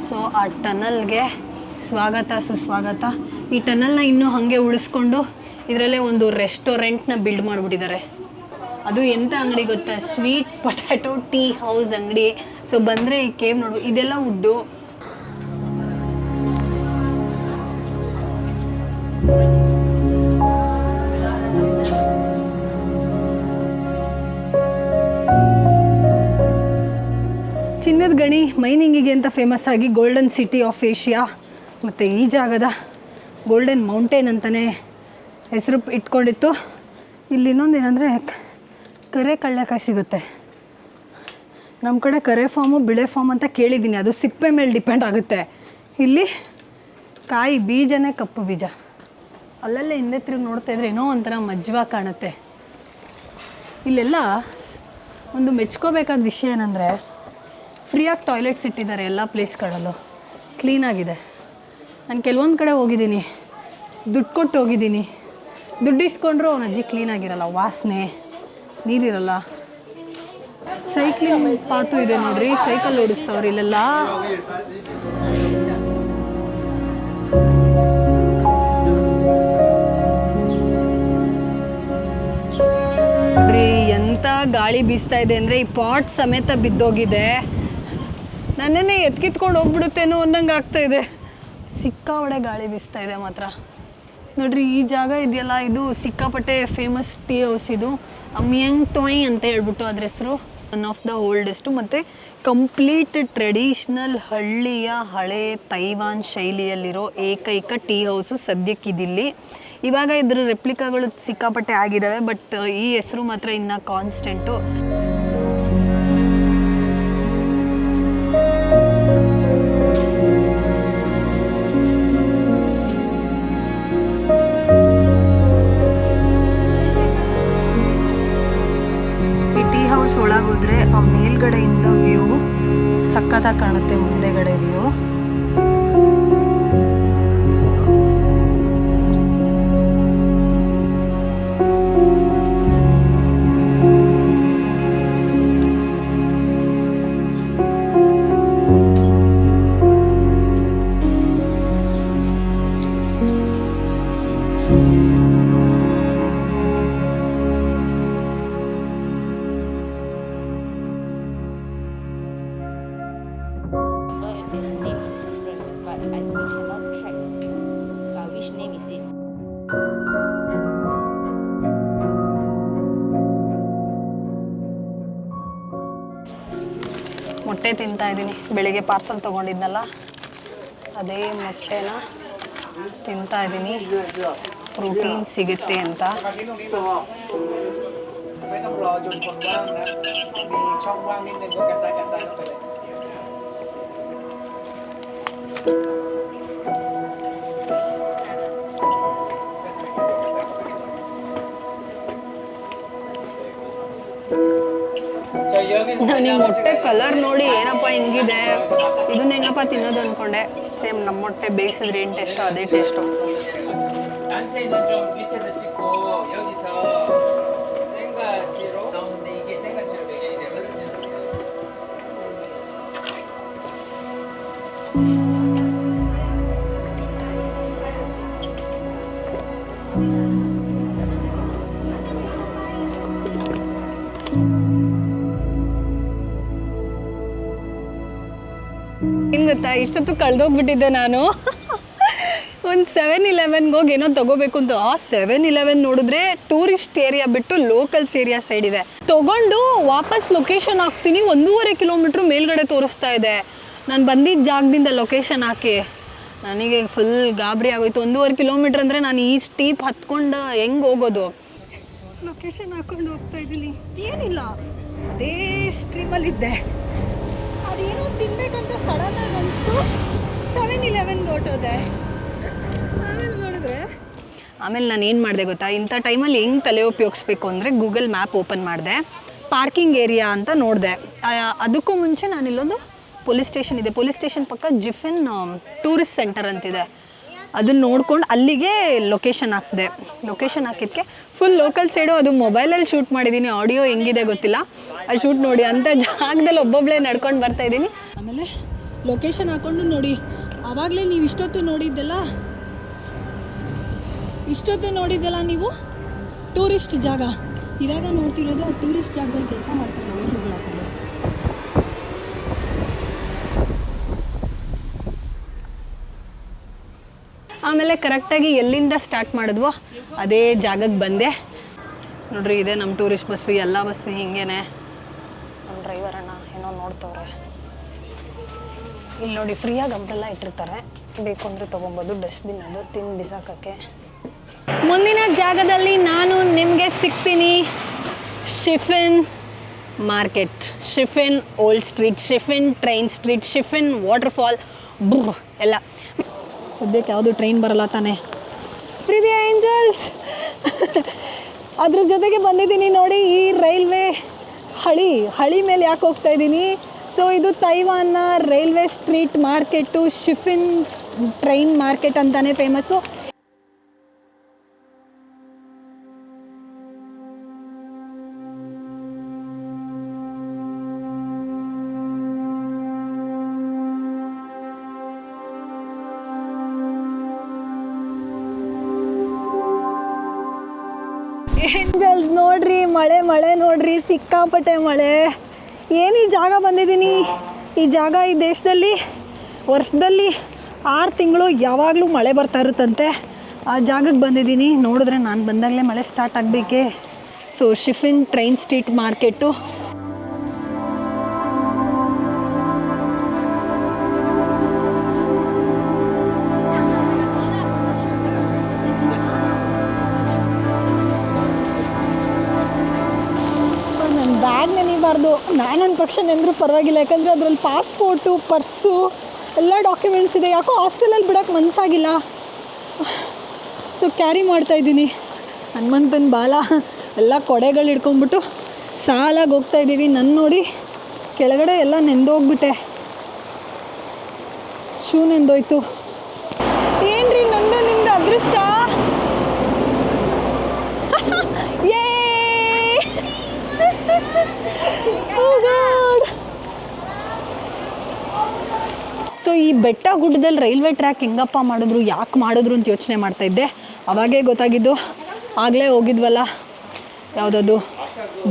ಸೊ ಆ ಟನಲ್ಗೆ ಸ್ವಾಗತ, ಸುಸ್ವಾಗತ. ಈ ಟನಲ್ನ ಇನ್ನೂ ಹಾಗೆ ಉಳಿಸ್ಕೊಂಡು ಇದರಲ್ಲೇ ಒಂದು ರೆಸ್ಟೋರೆಂಟ್ನ ಬಿಲ್ಡ್ ಮಾಡಿಬಿಟ್ಟಿದ್ದಾರೆ. ಅದು ಎಂಥ ಅಂಗಡಿ ಗೊತ್ತಾ? ಸ್ವೀಟ್ ಪೊಟ್ಯಾಟೊ ಟೀ ಹೌಸ್ ಅಂಗಡಿ. ಸೊ ಬಂದರೆ ಈ ಕೇವ್ ನೋಡು ಇದೆಲ್ಲ ಉಡ್ಡು. ಚಿನ್ನದ ಗಣಿ ಮೈನಿಂಗಿಗೆ ಅಂತ ಫೇಮಸ್ ಆಗಿ ಗೋಲ್ಡನ್ ಸಿಟಿ ಆಫ್ ಏಷ್ಯಾ ಮತ್ತು ಈ ಜಾಗದ ಗೋಲ್ಡನ್ ಮೌಂಟೇನ್ ಅಂತಲೇ ಹೆಸರು ಇಟ್ಕೊಂಡಿತ್ತು. ಇಲ್ಲಿ ಇನ್ನೊಂದು ಏನಂದರೆ ಕರೆ ಕಳ್ಳೆಕಾಯಿ ಸಿಗುತ್ತೆ. ನಮ್ಮ ಕಡೆ ಕರೆ ಫಾರ್ಮು ಬಿಳೆ ಫಾರ್ಮ್ ಅಂತ ಕೇಳಿದ್ದೀನಿ. ಅದು ಸಿಪ್ಪೆ ಮೇಲೆ ಡಿಪೆಂಡ್ ಆಗುತ್ತೆ. ಇಲ್ಲಿ ಕಾಯಿ ಬೀಜನೇ ಕಪ್ಪು ಬೀಜ. ಅಲ್ಲಲ್ಲೇ ಹಿಂದೆ ತಿರುಗಿ ನೋಡ್ತಾ ಇದ್ರೆ ಏನೋ ಒಂಥರ ಮಜ್ವಾ ಕಾಣುತ್ತೆ. ಇಲ್ಲೆಲ್ಲ ಒಂದು ಮೆಚ್ಕೋಬೇಕಾದ ವಿಷಯ ಏನಂದರೆ, ಫ್ರೀಯಾಗಿ ಟಾಯ್ಲೆಟ್ಸ್ ಇಟ್ಟಿದ್ದಾರೆ ಎಲ್ಲ ಪ್ಲೇಸ್ಗಳಲ್ಲೂ. ಕ್ಲೀನಾಗಿದೆ ನಾನು ಕೆಲವೊಂದು ಕಡೆ ಹೋಗಿದ್ದೀನಿ. ದುಡ್ಡು ಕೊಟ್ಟು ಹೋಗಿದ್ದೀನಿ. ದುಡ್ಡು ಇಸ್ಕೊಂಡ್ರು ಅವನ ಅಜ್ಜಿ ಕ್ಲೀನಾಗಿರಲ್ಲ ವಾಸನೆ. ನೀರಿರಲ್ಲ. ಸೈಕ್ಲಿಂಗ್ ಪಾತು ಇದೆ ನೋಡ್ರಿ, ಸೈಕಲ್ ಓಡಿಸ್ತಾವ್ರಿ ಇಲ್ಲೆಲ್ಲ. ಎಂತ ಗಾಳಿ ಬೀಸ್ತಾ ಇದೆ ಅಂದ್ರೆ ಈ ಪಾಟ್ ಸಮೇತ ಬಿದ್ದೋಗಿದೆ. ನನ್ನನ್ನೇ ಎತ್ಕಿತ್ಕೊಂಡು ಹೋಗ್ಬಿಡುತ್ತೇನೋ ಅನ್ನಂಗೆ ಆಗ್ತಾ ಇದೆ. ಸಿಕ್ಕಾವಡೆ ಗಾಳಿ ಬೀಸ್ತಾ ಇದೆ ಮಾತ್ರ. ನೋಡ್ರಿ, ಈ ಜಾಗ ಇದೆಯಲ್ಲ, ಇದು ಸಿಕ್ಕಾಪಟ್ಟೆ ಫೇಮಸ್ ಟೀ ಹೌಸ್ ಇದು. ಮಿಯಂಗ್ ಟೊಯ್ ಅಂತ ಹೇಳ್ಬಿಟ್ಟು ಅದ್ರ ಹೆಸರು. ಒನ್ ಆಫ್ ದ ಓಲ್ಡೆಸ್ಟು ಮತ್ತು ಕಂಪ್ಲೀಟ್ ಟ್ರೆಡಿಷ್ನಲ್ ಹಳ್ಳಿಯ ಹಳೆ ತೈವಾನ್ ಶೈಲಿಯಲ್ಲಿರೋ ಏಕೈಕ ಟೀ ಹೌಸು ಸದ್ಯಕ್ಕಿದಿಲ್ಲಿ. ಇವಾಗ ಇದ್ರ ರೆಪ್ಲಿಕಾಗಳು ಸಿಕ್ಕಾಪಟ್ಟೆ ಆಗಿದ್ದಾವೆ ಬಟ್ ಈ ಹೆಸರು ಮಾತ್ರ ಇನ್ನು ಕಾನ್ಸ್ಟೆಂಟು ಈ ಟೀ ಹೌಸ್ ಒಳಗೆ ಹೋದ್ರೆ ಆ ಮೇಲ್ಗಡೆಯಿಂದ ವ್ಯೂ ಸಖತ್ತಾಗಿ ಕಾಣುತ್ತೆ ಮುಂದೆಗಡೆ ವ್ಯೂ. ಬೆಳಿಗ್ಗೆ ಪಾರ್ಸಲ್ ತೊಗೊಂಡಿದ್ನಲ್ಲ ಅದೇ ಮೊಟ್ಟೆನ ತಿಂತಾ ಇದ್ದೀನಿ ಪ್ರೋಟೀನ್ ಸಿಗುತ್ತೆ ಅಂತ. ನಾನು ಈ ಮೊಟ್ಟೆ ಕಲರ್ ನೋಡಿ ಏನಪ್ಪ ಹಿಂಗಿದೆ? ಇದನ್ನ ಹೆಂಗಪ್ಪ ತಿನ್ನೋದು ಅಂದ್ಕೊಂಡೆ ಸೇಮ್ ನಮ್ಮ ಮೊಟ್ಟೆ ಬೇಯಿಸಿದ್ರೆ ಏನು ಟೇಸ್ಟೋ ಅದೇ ಟೇಸ್ಟು ಗೊತ್ತಾ? ಇಷ್ಟೊತ್ತು ಕಳೆದೋಗ್ಬಿಟ್ಟಿದ್ದೆ ನಾನು. ಒಂದು ಸೆವೆನ್ ಇಲೆವೆನ್ಗೆ ಹೋಗಿ ಏನೋ ತಗೋಬೇಕು ಅಂತ. ಆ ಸೆವೆನ್ ಇಲೆವೆನ್ ನೋಡಿದ್ರೆ ಟೂರಿಸ್ಟ್ ಏರಿಯಾ ಬಿಟ್ಟು ಲೋಕಲ್ಸ್ ಏರಿಯಾ ಸೈಡ್ ಇದೆ. ತಗೊಂಡು ವಾಪಸ್ ಲೊಕೇಶನ್ ಹಾಕ್ತೀನಿ. ಒಂದೂವರೆ ಕಿಲೋಮೀಟ್ರ್ ಮೇಲ್ಗಡೆ ತೋರಿಸ್ತಾ ಇದೆ. ನಾನು ಬಂದಿದ್ದ ಜಾಗದಿಂದ ಲೊಕೇಶನ್ ಹಾಕಿ. ನನಗೆ ಫುಲ್ ಗಾಬರಿ ಆಗೋಯ್ತು. ಒಂದೂವರೆ ಕಿಲೋಮೀಟ್ರ್ ಅಂದರೆ ನಾನು ಈ ಸ್ಟೀಪ್ ಹತ್ಕೊಂಡು ಹೆಂಗೆ ಹೋಗೋದು? ಲೊಕೇಶನ್ ಹಾಕೊಂಡು ಹೋಗ್ತಾ ಇದ್ದೀನಿ. ಏನಿಲ್ಲ. ಅದೇ ಸ್ಟ್ರೀಮಲ್ಲಿದ್ದೆ ಅದೇನೋ ತಿನ್ಬೇಕಂತ ಸಡನ್ ಆಗಿ ಅನಿಸ್ತು? ಸೆವೆನ್ ಇಲೆವೆನ್ ಹೊಟ್ಟೋದೆ ಆಮೇಲೆ ನೋಡಿದ್ರೆ? ಆಮೇಲೆ ನಾನು ಏನು ಮಾಡಿದೆ ಗೊತ್ತಾ? ಇಂಥ ಟೈಮಲ್ಲಿ ಹೆಂಗೆ ತಲೆ ಉಪಯೋಗಿಸ್ಬೇಕು ಅಂದರೆ ಗೂಗಲ್ ಮ್ಯಾಪ್ ಓಪನ್ ಮಾಡಿದೆ. ಪಾರ್ಕಿಂಗ್ ಏರಿಯಾ ಅಂತ ನೋಡಿದೆ. ಅದಕ್ಕೂ ಮುಂಚೆ ನಾನು ಇಲ್ಲೊಂದು ಪೊಲೀಸ್ ಸ್ಟೇಷನ್ ಇದೆ. ಪೊಲೀಸ್ ಸ್ಟೇಷನ್ ಪಕ್ಕ ಜಿಫಿನ್ ಟೂರಿಸ್ಟ್ ಸೆಂಟರ್ ಅಂತಿದೆ. ಅದನ್ನ ನೋಡ್ಕೊಂಡು ಅಲ್ಲಿಗೆ ಲೊಕೇಶನ್ ಹಾಕಿದೆ. ಲೊಕೇಶನ್ ಹಾಕಿದ್ಕೆ ಫುಲ್ ಲೋಕಲ್ ಸೈಡು ಅದು ಮೊಬೈಲಲ್ಲಿ ಶೂಟ್ ಮಾಡಿದ್ದೀನಿ ಆಡಿಯೋ ಹೆಂಗಿದೆ ಗೊತ್ತಿಲ್ಲ. ಆ ಶೂಟ್ ನೋಡಿ ಅಂತ ಜಾಗದಲ್ಲಿ ಒಬ್ಬೊಬ್ಬಳೇ ನಡ್ಕೊಂಡು ಬರ್ತಾ ಇದ್ದೀನಿ. ಆಮೇಲೆ ಲೊಕೇಶನ್ ಹಾಕೊಂಡು ನೋಡಿ. ಆವಾಗಲೇ ನೀವು ಇಷ್ಟೊತ್ತು ನೋಡಿದ್ದೆಲ್ಲ? ಇಷ್ಟೊತ್ತು ನೋಡಿದ್ದೆಲ್ಲ ನೀವು? ಟೂರಿಸ್ಟ್ ಜಾಗ. ಇವಾಗ ನೋಡ್ತಿರೋದು ಟೂರಿಸ್ಟ್ ಜಾಗದಲ್ಲಿ ಕೆಲಸ ಮಾಡ್ತಾರೆ ಆಮೇಲೆ ಕರೆಕ್ಟಾಗಿ ಎಲ್ಲಿಂದ ಸ್ಟಾರ್ಟ್ ಮಾಡಿದ್ವೋ ಅದೇ ಜಾಗಕ್ಕೆ ಬಂದೆ. ನೋಡ್ರಿ, ಇದೆ ನಮ್ಮ ಟೂರಿಸ್ಟ್ ಬಸ್ಸು, ಎಲ್ಲ ಬಸ್ಸು ಹಿಂಗೇನೆ. ನಮ್ಮ ಡ್ರೈವರ್ ಅಣ್ಣ ಏನೋ ನೋಡ್ತವ್ರೆ. ಇಲ್ಲಿ ನೋಡಿ, ಫ್ರೀಯಾಗಿ ಅಂಬ್ರೆಲ್ಲ ಇಟ್ಟಿರ್ತಾರೆ. ಬೇಕು ಅಂದರೆ ತೊಗೊಬೋದು ಡಸ್ಟ್ಬಿನ್ ಅದು ತಿಂದು ಬಿಸಾಕಕ್ಕೆ. ಮುಂದಿನ ಜಾಗದಲ್ಲಿ ನಾನು ನಿಮಗೆ ಸಿಗ್ತೀನಿ. Shifen market. Shifen old street, Shifen train street, Shifen waterfall ಬುಹ್ ಎಲ್ಲ. ಸದ್ಯಕ್ಕೆ ಯಾವುದು ಟ್ರೈನ್ ಬರಲ್ಲ ತಾನೆ. ಪ್ರೀತಿ ಏಂಜಲ್ಸ್ ಅದ್ರ ಜೊತೆಗೆ ಬಂದಿದ್ದೀನಿ ನೋಡಿ ಈ ರೈಲ್ವೆ ಹಳಿ ಹಳಿ ಮೇಲೆ ಯಾಕೆ ಹೋಗ್ತಾ ಇದ್ದೀನಿ? ಸೊ ಇದು ತೈವಾನ್ನ railway street market Shifen train market ಅಂತಲೇ ಫೇಮಸ್ಸು ಮಳೆ ಮಳೆ ನೋಡ್ರಿ, ಸಿಕ್ಕಾಪಟ್ಟೆ ಮಳೆ. ಏನು ಈ ಜಾಗ ಬಂದಿದ್ದೀನಿ? ಈ ಜಾಗ ಈ ದೇಶದಲ್ಲಿ, ವರ್ಷದಲ್ಲಿ ಆರು ತಿಂಗಳು ಯಾವಾಗಲೂ ಮಳೆ ಬರ್ತಾ ಇರುತ್ತಂತೆ. ಆ ಜಾಗಕ್ಕೆ ಬಂದಿದ್ದೀನಿ. ನೋಡಿದ್ರೆ ನಾನು ಬಂದಾಗಲೇ ಮಳೆ start ಆಗಬೇಕೆ. So Shifen train street market ನಾನು ಎಂದರೂ ಪರವಾಗಿಲ್ಲ. ಯಾಕಂದರೆ ಅದರಲ್ಲಿ ಪಾಸ್ಪೋರ್ಟು ಪರ್ಸು ಎಲ್ಲ ಡಾಕ್ಯುಮೆಂಟ್ಸ್ ಇದೆ. ಯಾಕೋ ಹಾಸ್ಟೆಲಲ್ಲಿ ಬಿಡೋಕ್ಕೆ ಮನಸ್ಸಾಗಿಲ್ಲ ಸೊ ಕ್ಯಾರಿ ಮಾಡ್ತಾಯಿದ್ದೀನಿ ಹನುಮಂತನ ಬಾಲ, ಎಲ್ಲ ಕೊಡೆಗಳು ಹಿಡ್ಕೊಂಬಿಟ್ಟು ಸಾಲಾಗಿ ಹೋಗ್ತಾ ಇದ್ದೀವಿ. ನನ್ನ ನೋಡಿ ಕೆಳಗಡೆ ಎಲ್ಲ ನೆಂದೋಗ್ಬಿಟ್ಟೆ. ಶೂ ನೆಂದೋಯ್ತು. ಏನ್ರಿ, ನಂದು ನಿಮ್ದು ಅದೃಷ್ಟ ಯೇ ಸೊ ಈ ಬೆಟ್ಟ ಗುಡ್ಡದಲ್ಲಿ ರೈಲ್ವೆ ಟ್ರ್ಯಾಕ್ ಹೆಂಗಪ್ಪ ಮಾಡಿದ್ರು, ಯಾಕೆ ಮಾಡಿದ್ರು ಅಂತ ಯೋಚನೆ ಮಾಡ್ತಾ ಇದ್ದೆ. ಅವಾಗೇ ಗೊತ್ತಾಗಿದ್ದು, ಆಗಲೇ ಹೋಗಿದ್ವಲ್ಲ, ಯಾವುದದು,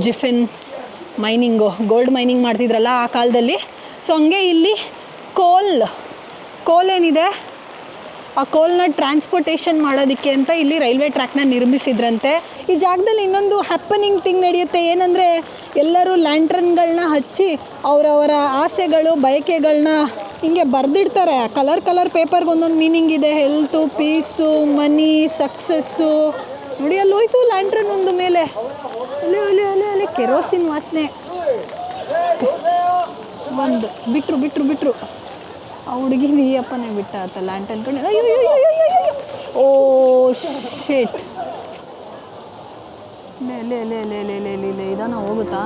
ಜಿಫಿನ್ ಮೈನಿಂಗು, ಗೋಲ್ಡ್ ಮೈನಿಂಗ್ ಮಾಡ್ತಿದ್ರಲ್ಲ ಆ ಕಾಲದಲ್ಲಿ. ಸೊ ಹಂಗೆ ಇಲ್ಲಿ ಕೋಲ್ ಕೋಲ್ ಏನಿದೆ ಆ ಕೋಲ್ನ ಟ್ರಾನ್ಸ್ಪೋರ್ಟೇಷನ್ ಮಾಡೋದಕ್ಕೆ ಅಂತ ಇಲ್ಲಿ ರೈಲ್ವೆ ಟ್ರ್ಯಾಕ್ನ ನಿರ್ಮಿಸಿದ್ರಂತೆ. ಈ ಜಾಗದಲ್ಲಿ ಇನ್ನೊಂದು ಹ್ಯಾಪನಿಂಗ್ ಥಿಂಗ್ ನಡೆಯುತ್ತೆ ಏನಂದರೆ ಎಲ್ಲರೂ ಲ್ಯಾಂಟ್ರನ್ಗಳನ್ನ ಹಚ್ಚಿ ಅವರವರ ಆಸೆಗಳು ಬಯಕೆಗಳನ್ನ ಹಿಂಗೆ ಬರೆದಿಡ್ತಾರೆ. ಕಲರ್ ಕಲರ್ ಪೇಪರ್ಗೆ ಒಂದೊಂದು ಮೀನಿಂಗ್ ಇದೆ. ಹೆಲ್ತು ಪೀಸು ಮನಿ ಸಕ್ಸಸ್ಸು ನೋಡಿ, ಅಲ್ಲಿ ಹೋಯ್ತು ಲ್ಯಾಂಟ್ರನ್ ಒಂದು ಮೇಲೆ. ಅಲ್ಲೇ, ಅಲ್ಲಿ, ಅಲ್ಲೇ ಅಲ್ಲೇ ಕೆರೋಸಿನ್ ವಾಸನೆ. ಒಂದು, ಬಿಟ್ರು ಬಿಟ್ರು ಬಿಟ್ರು. ಆ ಹುಡುಗಿನ ಈ ಅಪ್ಪನೇ ಬಿಟ್ಟಾತಲ್ಲ ಅಂತ ಅನ್ಕೊಂಡು ಓ ಶೇಟ್ ಲೇ ಲೇ ಲೇ ಲೇ ಲೇ ಲೇ ಲೇ ಇದನ್ನ ಹೋಗುತ್ತಾ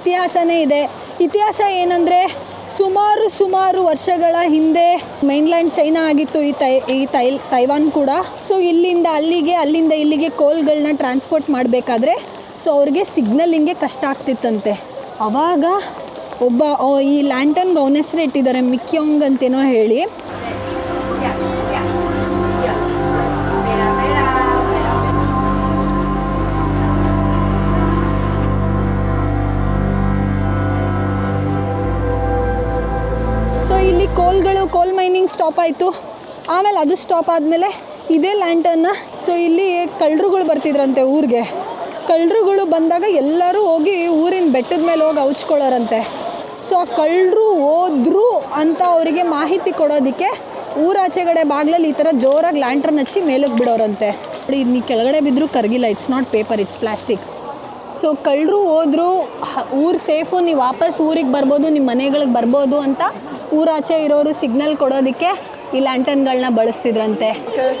ಇತಿಹಾಸನೇ ಇದೆ. ಇತಿಹಾಸ ಏನಂದರೆ ಸುಮಾರು ಸುಮಾರು ವರ್ಷಗಳ ಹಿಂದೆ ಮೈನ್ಲ್ಯಾಂಡ್ ಚೈನಾ ಆಗಿತ್ತು. ಈ ತೈ ಈ ತೈ, ತೈವಾನ್ ಕೂಡ. ಸೊ ಇಲ್ಲಿಂದ ಅಲ್ಲಿಗೆ, ಅಲ್ಲಿಂದ ಇಲ್ಲಿಗೆ ಕೋಲ್ಗಳನ್ನ ಟ್ರಾನ್ಸ್ಪೋರ್ಟ್ ಮಾಡಬೇಕಾದ್ರೆ ಸೊ ಅವ್ರಿಗೆ ಸಿಗ್ನಲಿಂಗೆ ಕಷ್ಟ ಆಗ್ತಿತ್ತಂತೆ. ಅವಾಗ ಒಬ್ಬ ಈ ಲ್ಯಾಂಟನ್ಗೆ ಅವನ ಹೆಸರು ಇಟ್ಟಿದ್ದಾರೆ, ಮಿಕ್ಯೋಂಗ್ ಅಂತೇನೋ ಹೇಳಿ. ಕೋಲ್ಗಳು, ಕೋಲ್ ಮೈನಿಂಗ್ ಸ್ಟಾಪ್ ಆಯಿತು. ಆಮೇಲೆ ಅದು ಸ್ಟಾಪ್ ಆದಮೇಲೆ ಇದೇ ಲ್ಯಾಂಟನ್ನ ಸೊ ಇಲ್ಲಿ ಕಳ್ಳರುಗಳು ಬರ್ತಿದ್ರಂತೆ ಊರಿಗೆ. ಕಳ್ಳರುಗಳು ಬಂದಾಗ ಎಲ್ಲರೂ ಹೋಗಿ ಊರಿನ ಬೆಟ್ಟದ ಮೇಲೆ ಹೋಗಿ ಔಚ್ಕೊಳ್ಳೋರಂತೆ. ಸೊ ಆ ಕಳ್ಳರು ಹೋದ್ರು ಅಂತ ಅವರಿಗೆ ಮಾಹಿತಿ ಕೊಡೋದಕ್ಕೆ ಊರಾಚೆಗಡೆ ಬಾಗ್ಲಲ್ಲಿ ಈ ಥರ ಜೋರಾಗಿ ಲ್ಯಾಂಟ್ರನ್ ಹಚ್ಚಿ ಮೇಲಕ್ಕೆ ಬಿಡೋರಂತೆ. ನೀ ಕೆಳಗಡೆ ಬಿದ್ದರೂ ಕರಗಿಲ್ಲ. It's not paper it's plastic so ಕಳ್ಳರು ಹೋದ್ರು ಊರು ಸೇಫು ನೀವು ವಾಪಸ್ ಊರಿಗೆ ಬರ್ಬೋದು ನಿಮ್ಮ ಮನೆಗಳಿಗೆ ಬರ್ಬೋದು ಅಂತ ಊರಾಚೆ ಇರೋರು ಸಿಗ್ನಲ್ ಕೊಡೋದಕ್ಕೆ ಈ ಲ್ಯಾಂಟನ್ಗಳನ್ನ ಬಳಸ್ತಿದ್ರಂತೆ.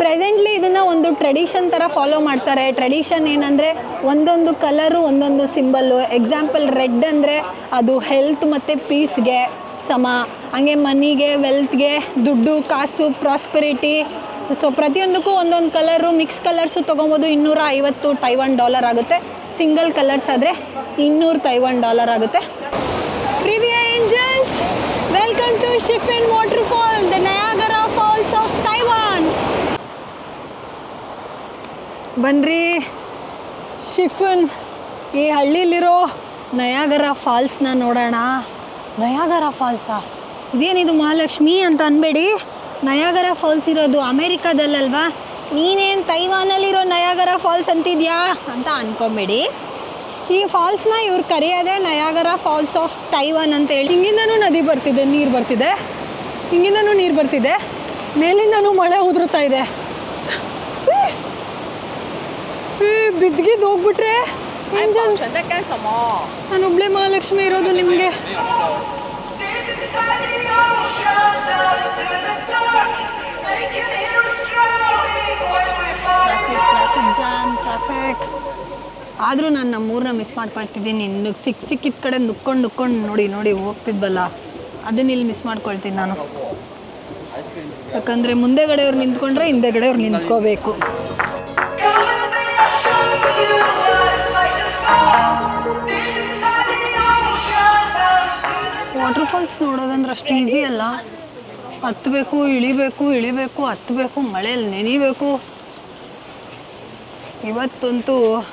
ಪ್ರೆಸೆಂಟ್ಲಿ ಇದನ್ನು ಒಂದು ಟ್ರೆಡಿಷನ್ ಥರ ಫಾಲೋ ಮಾಡ್ತಾರೆ. ಟ್ರೆಡಿಷನ್ ಏನಂದರೆ ಒಂದೊಂದು ಕಲರು ಒಂದೊಂದು ಸಿಂಬಲ್ಲು ಎಕ್ಸಾಂಪಲ್ ರೆಡ್ ಅಂದರೆ ಅದು ಹೆಲ್ತ್ ಮತ್ತು ಪೀಸ್ಗೆ ಸಮ. ಹಂಗೆ ಮನಿಗೆ ವೆಲ್ತ್ಗೆ ದುಡ್ಡು, ಕಾಸು ಪ್ರಾಸ್ಪೆರಿಟಿ ಸೊ ಪ್ರತಿಯೊಂದಕ್ಕೂ ಒಂದೊಂದು ಕಲರು ಮಿಕ್ಸ್ ಕಲರ್ಸು ತೊಗೊಬೋದು. ಇನ್ನೂರ ಐವತ್ತು ಟೈವನ್ ಡಾಲರ್ ಆಗುತ್ತೆ. ಸಿಂಗಲ್ ಕಲರ್ಸ್ ಆದರೆ ಇನ್ನೂರು ತೈವನ್ ಡಾಲರ್ ಆಗುತ್ತೆ. ಪ್ರಿವಿಯಾ angels welcome to Shifen waterfall the Niagara falls of Taiwan ಬನ್ರಿ, ಶಿಫನ್, ಈ ಹಳ್ಳಿಲಿರೋ ನಯಾಗರ ಫಾಲ್ಸ್ನ ನೋಡೋಣ. ನಯಾಗರ ಫಾಲ್ಸಾ ಇದೇನಿದು ಮಹಾಲಕ್ಷ್ಮಿ ಅಂತ ಅನ್ಬೇಡಿ. ನಯಾಗರ ಫಾಲ್ಸ್ ಇರೋದು ಅಮೇರಿಕಾದಲ್ಲಲ್ವಾ? ನೀನೇನು ತೈವಾನಲ್ಲಿರೋ ನಯಾಗರ ಫಾಲ್ಸ್ ಅಂತಿದ್ಯಾ ಅಂತ ಅನ್ಕೊಂಬೇಡಿ. ಈ ಫಾಲ್ಸ್ನ ಇವ್ರು ಕರೆಯೋದೇ ನಯಾಗರ ಫಾಲ್ಸ್ ಆಫ್ ತೈವಾನ್ ಅಂತ ಹೇಳಿ. ಹಿಂಗಿಂದನೂ ನದಿ ಬರ್ತಿದೆ ನೀರು ಬರ್ತಿದೆ. ಹಿಂಗಿಂದನೂ ನೀರು ಬರ್ತಿದೆ. ಮೇಲಿಂದನೂ ಮಳೆ ಉದುರುತ್ತಾ ಇದೆ. ಬಿದ್ಗಿದ್ದು ಹೋಗ್ಬಿಟ್ರೆ ನಾನು ಒಬ್ಳೆ ಮಹಾಲಕ್ಷ್ಮಿ ಇರೋದು ನಿಮಗೆ. ಜಾಮ್ ಟ್ರಾಫಿಕ್ ಆದರೂ ನಾನು ನಮ್ಮೂರನ್ನ ಮಿಸ್ ಮಾಡ್ಕೊಳ್ತಿದ್ದೀನಿ. ನಿನ್ನ ಸಿಕ್ ಸಿಕ್ಕಿದ ಕಡೆ ನುಕ್ಕೊಂಡು ನುಕ್ಕೊಂಡು ನೋಡಿ ನೋಡಿ ಹೋಗ್ತಿದ್ವಲ್ಲ, ಅದನ್ನ ಇಲ್ಲಿ ಮಿಸ್ ಮಾಡ್ಕೊಳ್ತೀನಿ ನಾನು. ಯಾಕಂದರೆ ಮುಂದೆಗಡೆಯವ್ರು ನಿಂತ್ಕೊಂಡ್ರೆ ಹಿಂದೆಗಡೆಯವ್ರು ನಿಂತ್ಕೋಬೇಕು. ಫಾಲ್ಸ್ ನೋಡೋದಂದ್ರೆ ಅಷ್ಟು ಈಸಿ ಅಲ್ಲ. ಹತ್ತಬೇಕು ಇಳಿಬೇಕು ಇಳಿಬೇಕು ಹತ್ತಬೇಕು ಮಳೆಯಲ್ಲಿ ನೆನಿಬೇಕು. ಇವತ್ತಂತೂ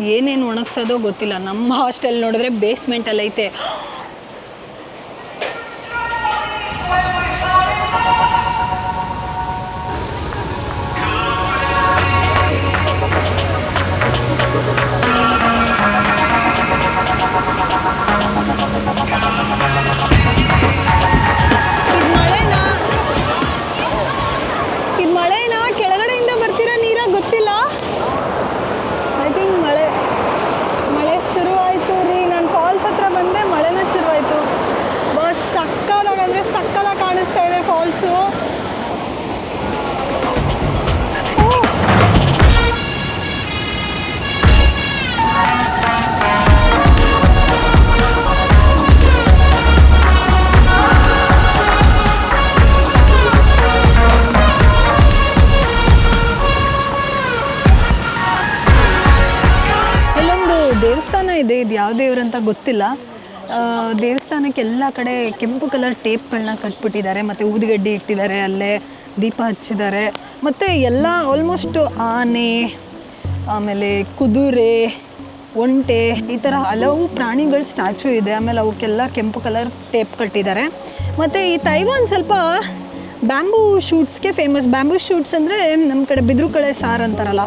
ಏನೇನು ಒಣಗ್ಸೋದೋ ಗೊತ್ತಿಲ್ಲ. ನಮ್ಮ ಹಾಸ್ಟೆಲ್ ನೋಡಿದ್ರೆ ಬೇಸ್ಮೆಂಟಲ್ಲಿ ಐತೆ ಸಕ್ಕದಾಗ ಅಂದರೆ ಸಕ್ಕದಾಗ ಕಾಣಿಸ್ತಾ ಇದೆ ಫಾಲ್ಸು. ಇಲ್ಲೊಂದು ದೇವಸ್ಥಾನ ಇದೆ ಇದು ಯಾವ ದೇವ್ರಂತ ಗೊತ್ತಿಲ್ಲ. ದೇವಸ್ಥಾನಕ್ಕೆ ಎಲ್ಲ ಕಡೆ ಕೆಂಪು ಕಲರ್ ಟೇಪ್ಗಳನ್ನ ಕಟ್ಬಿಟ್ಟಿದ್ದಾರೆ. ಮತ್ತು ಊದುಗಡ್ಡಿ ಇಟ್ಟಿದ್ದಾರೆ ಅಲ್ಲೇ, ದೀಪ ಹಚ್ಚಿದ್ದಾರೆ. ಮತ್ತು ಎಲ್ಲ ಆಲ್ಮೋಸ್ಟ್ ಆನೆ, ಆಮೇಲೆ ಕುದುರೆ, ಒಂಟೆ, ಈ ಥರ ಹಲವು ಪ್ರಾಣಿಗಳ ಸ್ಟ್ಯಾಚು ಇದೆ. ಆಮೇಲೆ ಅವಕ್ಕೆಲ್ಲ ಕೆಂಪು ಕಲರ್ ಟೇಪ್ ಕಟ್ಟಿದ್ದಾರೆ. ಮತ್ತು ಈ ತೈವಾನ್ ಸ್ವಲ್ಪ ಬ್ಯಾಂಬೂ ಶೂಟ್ಸ್ಗೆ ಫೇಮಸ್ ಬ್ಯಾಂಬೂ ಶೂಟ್ಸ್ ಅಂದರೆ ನಮ್ಮ ಕಡೆ ಬಿದ್ರು ಕಡೆ ಸಾರು ಅಂತಾರಲ್ಲ.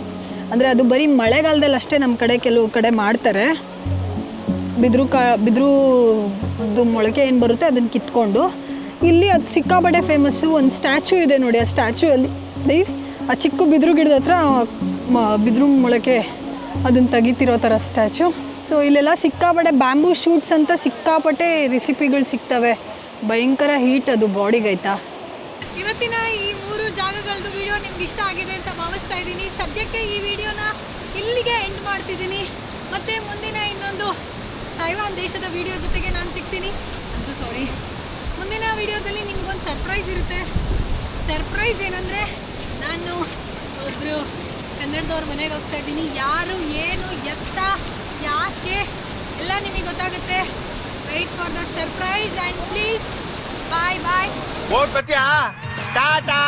ಅಂದರೆ ಅದು ಬರೀ ಮಳೆಗಾಲದಲ್ಲಿ ಅಷ್ಟೇ ನಮ್ಮ ಕಡೆ ಕೆಲವು ಕಡೆ ಮಾಡ್ತಾರೆ. ಬಿದ್ರು ಕಾ, ಬಿದ್ರು ಮೊಳಕೆ ಏನು ಬರುತ್ತೆ ಅದನ್ನು ಕಿತ್ಕೊಂಡು, ಇಲ್ಲಿ ಅದು ಸಿಕ್ಕಾಪಟ್ಟೆ ಫೇಮಸ್ಸು ಒಂದು ಸ್ಟ್ಯಾಚು ಇದೆ ನೋಡಿ, ಆ ಸ್ಟ್ಯಾಚು ಅಲ್ಲಿ ಆ ಚಿಕ್ಕ ಬಿದಿರು ಗಿಡದ ಹತ್ರ ಬಿದ್ರು ಮೊಳಕೆ ಅದನ್ನು ತೆಗಿತಿರೋ ಥರ ಸ್ಟ್ಯಾಚು ಸೊ ಇಲ್ಲೆಲ್ಲ ಸಿಕ್ಕಾಪಟ್ಟೆ ಬ್ಯಾಂಬೂ ಶೂಟ್ಸ್ ಅಂತ ಸಿಕ್ಕಾಪಟ್ಟೆ ರೆಸಿಪಿಗಳು ಸಿಗ್ತವೆ. ಭಯಂಕರ ಹೀಟ್ ಅದು ಬಾಡಿಗೆ ಆಯ್ತಾ? ಇವತ್ತಿನ ಈ ಮೂರು ಜಾಗಗಳದ್ದು ವಿಡಿಯೋ ನಿಮ್ಗೆ ಇಷ್ಟ ಆಗಿದೆ ಅಂತ ಭಾವಿಸ್ತಾ ಇದ್ದೀನಿ. ಸದ್ಯಕ್ಕೆ ಈ ವಿಡಿಯೋನ ಇಲ್ಲಿಗೆ ಎಂಡ್ ಮಾಡ್ತಿದ್ದೀನಿ. ಮತ್ತೆ ಮುಂದಿನ ಇನ್ನೊಂದು ತೈವಾನ್ ದೇಶದ ವಿಡಿಯೋ ಜೊತೆಗೆ ನಾನು ಸಿಗ್ತೀನಿ. ಸೊ ಸಾರಿ ಮುಂದಿನ ವಿಡಿಯೋದಲ್ಲಿ ನಿಮ್ಗೊಂದು ಸರ್ಪ್ರೈಸ್ ಇರುತ್ತೆ. ಸರ್ಪ್ರೈಸ್ ಏನಂದರೆ ನಾನು ಒಬ್ಬರು ಕನ್ನಡದವ್ರ ಮನೆಗೆ ಹೋಗ್ತಾ ಇದ್ದೀನಿ. ಯಾರು, ಏನು, ಎತ್ತ, ಯಾಕೆ, ಎಲ್ಲ ನಿಮಗೆ ಗೊತ್ತಾಗುತ್ತೆ. Wait for the surprise and please bye bye tata!